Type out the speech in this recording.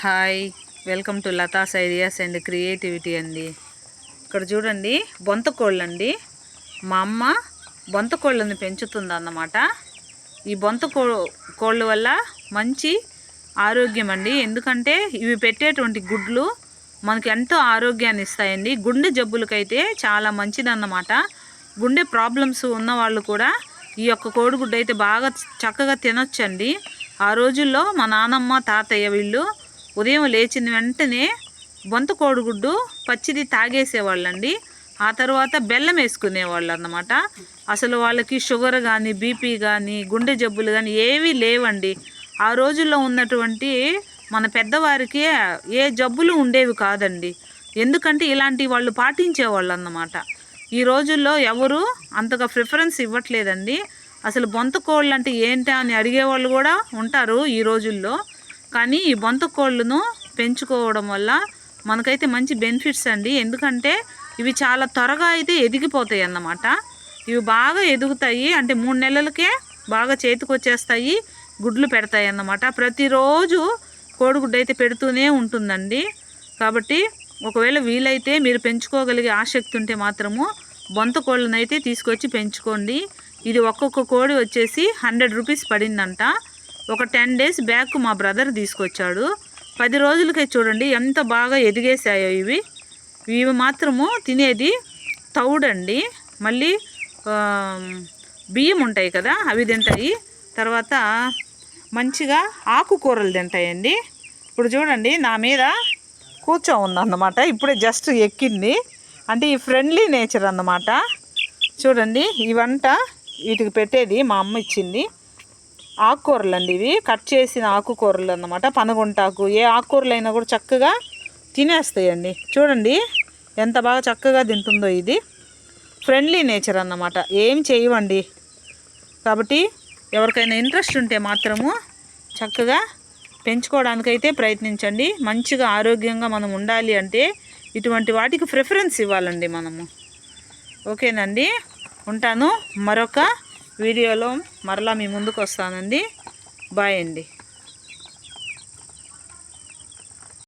Hi welcome to Latha's ideas and creativity అండి. ఇక్కడ చూడండి బొంత కోళ్ళు అండి మా అమ్మ బొంత కోళ్ళని పెంచుతుంది అన్నమాట ఈ బొంత కో కోళ్ళ వల్ల మంచి ఆరోగ్యం అండి. ఎందుకంటే ఇవి పెట్టేటువంటి గుడ్లు మనకి ఎంతో ఆరోగ్యాన్ని ఇస్తాయండి. గుండె జబ్బులకైతే చాలా మంచిదన్నమాట. గుండె ప్రాబ్లమ్స్ ఉన్న వాళ్ళు కూడా ఈ యొక్క కోడిగుడ్డు అయితే బాగా చక్కగా తినొచ్చండి. ఆ రోజుల్లో మా నానమ్మ తాతయ్య వీళ్ళు ఉదయం లేచిన వెంటనే బొంత కోడిగుడ్డు పచ్చిది తాగేసేవాళ్ళండి. ఆ తర్వాత బెల్లం వేసుకునేవాళ్ళు అన్నమాట అసలు వాళ్ళకి షుగర్ కానీ బీపీ కానీ గుండె జబ్బులు కానీ ఏవీ లేవండి. ఆ రోజుల్లో ఉన్నటువంటి మన పెద్దవారికి ఏ జబ్బులు ఉండేవి కాదండి. ఎందుకంటే ఇలాంటి వాళ్ళు పాటించేవాళ్ళు అన్నమాట ఈ రోజుల్లో ఎవరు అంతగా ప్రిఫరెన్స్ ఇవ్వట్లేదండి. అసలు బొంత కోళ్ళు అంటే ఏంటా అని అడిగేవాళ్ళు కూడా ఉంటారు ఈ రోజుల్లో. కానీ ఈ బొంత కోళ్ళను పెంచుకోవడం వల్ల మనకైతే మంచి బెనిఫిట్స్ అండి. ఎందుకంటే ఇవి చాలా త్వరగా అయితే ఎదిగిపోతాయి అన్నమాట. ఇవి బాగా ఎదుగుతాయి. అంటే మూడు నెలలకే బాగా చేతికి వచ్చేస్తాయి గుడ్లు పెడతాయి అన్నమాట. ప్రతిరోజు కోడిగుడ్డు అయితే పెడుతూనే ఉంటుందండి. కాబట్టి ఒకవేళ వీలైతే మీరు పెంచుకోగలిగే ఆసక్తి ఉంటే మాత్రము బొంత కోళ్ళను అయితే తీసుకొచ్చి పెంచుకోండి. ఇది ఒక్కొక్క కోడి వచ్చేసి హండ్రెడ్ రూపీస్ పడిందంట. ఒక టెన్ డేస్ బ్యాక్ మా బ్రదర్ తీసుకొచ్చాడు. పది రోజులకే చూడండి ఎంత బాగా ఎదిగేసాయో ఇవి. ఇవి మాత్రము తినేది తౌడండి. మళ్ళీ బియ్యం ఉంటాయి కదా అవి తింటాయి. తర్వాత మంచిగా ఆకుకూరలు తింటాయండి. ఇప్పుడు చూడండి నా మీద కూర్చో ఉందన్నమాట. ఇప్పుడే జస్ట్ ఎక్కింది. అంటే ఈ ఫ్రెండ్లీ నేచర్ అన్నమాట. చూడండి ఇవంట వీటికి పెట్టేది మా అమ్మ ఇచ్చింది. ఆకుకూరలు అండి ఇవి. కట్ చేసిన ఆకుకూరలు అన్నమాట పనగుంటాకు. ఏ ఆకుకూరలు అయినా కూడా చక్కగా తినేస్తాయండి. చూడండి ఎంత బాగా చక్కగా తింటుందో ఇది. ఫ్రెండ్లీ నేచర్ అన్నమాట. ఏం చేయవండి. కాబట్టి ఎవరికైనా ఇంట్రెస్ట్ ఉంటే మాత్రము చక్కగా పెంచుకోవడానికైతే ప్రయత్నించండి. మంచిగా ఆరోగ్యంగా మనం ఉండాలి అంటే ఇటువంటి వాటికి ప్రిఫరెన్స్ ఇవ్వాలండి మనము. ఓకేనండి. ఉంటాను. మరొక వీడియోలో మరలా మీ ముందుకు వస్తానండి. బాయ్ అండి.